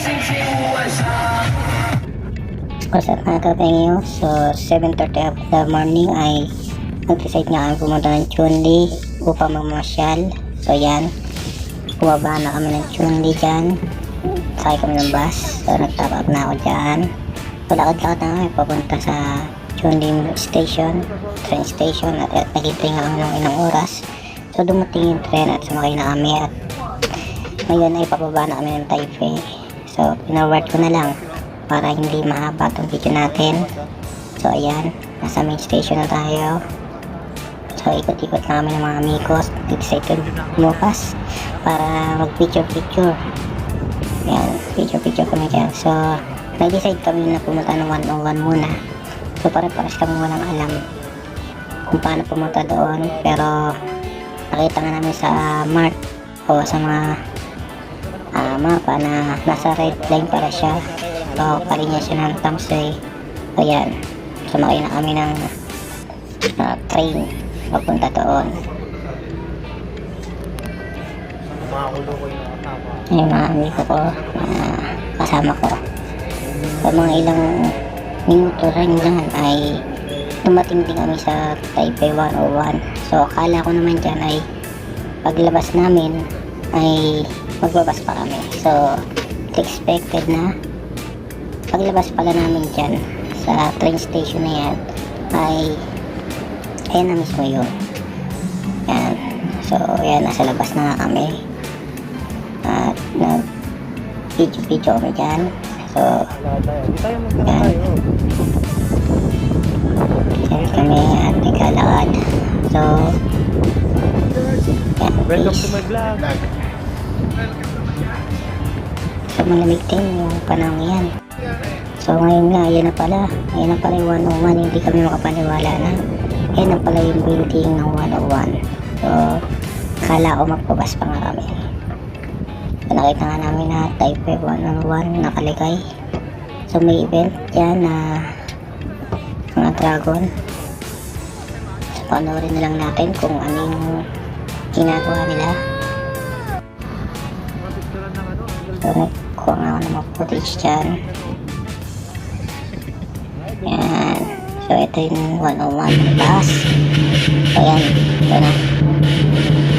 What's up mga kapengyo? So, 7.30 of the morning ay nag-decide nga kami pumunta ng Chunli upang mamasyal. So, yan. Bumaba na kami ng Chunli dyan. Sakay kami ng bus. So, nag-top up na ako dyan. So, lakad-lakad na kami papunta sa Chunli Station, train station. At, at naghintay nga kami ng ilang oras. So, dumating yung tren at sumakay na kami at ngayon ay pababa na kami ng Taipei. So, pinaward ko na lang para hindi mahaba itong video natin. So, ayan. Nasa main station na tayo. So, ikot-ikot na kami ng mga amigos. Excited bukas para mag-picture-picture. Ayan, picture-picture kami dyan. So, nag-decide kami na pumunta ng 101 muna. So, pare-pares kami walang alam kung paano pumunta doon. Pero, nakita nga namin sa map o sa mga ah, mapa na nasa red line para siya. So, kalinya siya ng Tamsay. So, yan. Sumakay na kami ng ah, train papunta doon. Yung mga amigo ko na kasama ko. So, mga ilang minuto rin dyan ay dumating din kami sa Taipei 101. So, akala ko naman dyan ay paglabas namin ay magbabas pa kami. So, expected na paglabas pala namin dyan sa train station na yan ay ayan na mismo yun. Yan. So, yan, nasa labas na nga kami. At nag video-video kami dyan. So, yan. Yan kami at naglalakad. So, yan, Welcome to my vlog. So malamig din yung panahon yan. So ngayon nga, yan na pala. Yan na pala yung 101. Hindi kami makapaniwala na. Yan na pala yung building ng 101. So, kala ko magpabas pa nga kami. So, nakita nga namin na Taipei 101 nakaligay. So may event yan na mga dragon. So panoorin na lang natin kung anong ginagawa nila. So, nagkuha nga ako ng mga footage dyan. Yan. So, ito yung 101 na bus. So, yan. Ito na.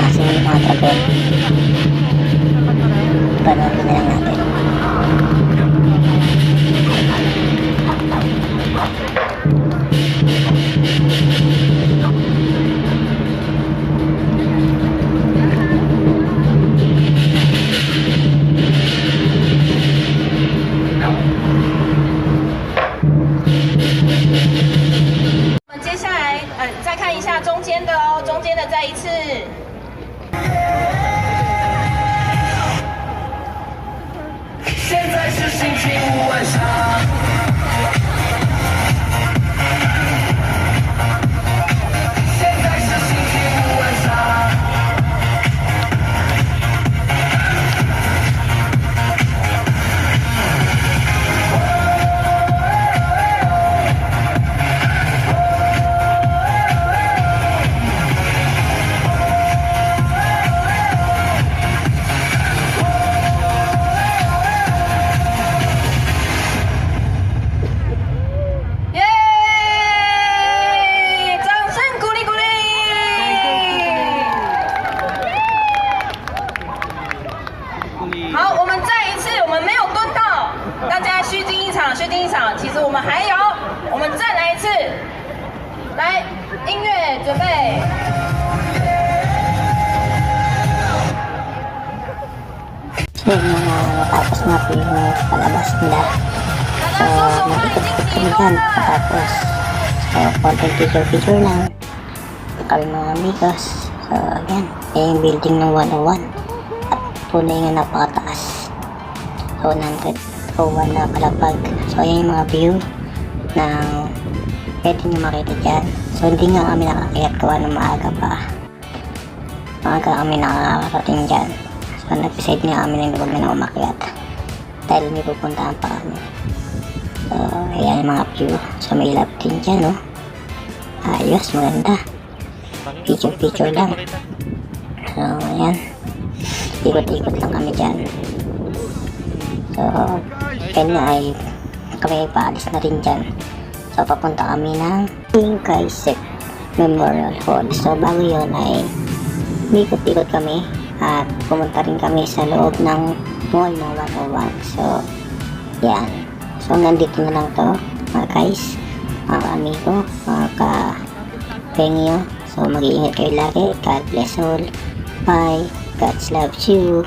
Aso yung mga dragon. Panoorin na lang natin. 我们接下来呃再看一下中间的哦，中间的再一次。现在是星期五晚上。来，音乐准备。 So, yung mga natapos na po yung palabas nila. 大 So, 家说说话已 nag-ikot-ikot 经 kami 集 dyan. 中了。 Tapos, so, content picture-picture lang. Kami mga amigos. So, yan. Yan yung building ng 101. At tunay nga napakataas. So, 101 na kalapag. So, yan yung mga view ng pwede nyo makita dyan. So, hindi nga kami nakakayat gawa ng maaga pa. Maaga kami nakakarating dyan. So, nag-decide nga kami na huwag na umakyat. Dahil may pupuntahan pa kami. So, ayan mga view. So, may lap din dyan, no? Ayos, maganda. Picture-picture lang. So, ayan. Ikot-ikot lang kami dyan. So, nga ay kami ay paalis na rin dyan. So, papunta kami ng King Kaisek Memorial Hall. So, bago yun ay ikot-ikot kami at pumunta rin kami sa loob ng mall na 101. So, yan. So, hanggang dito na lang to, mga guys, mga amigo, mga ka-pengyo. So, mag-iingat kayo lagi. God bless all. Bye. God loves you.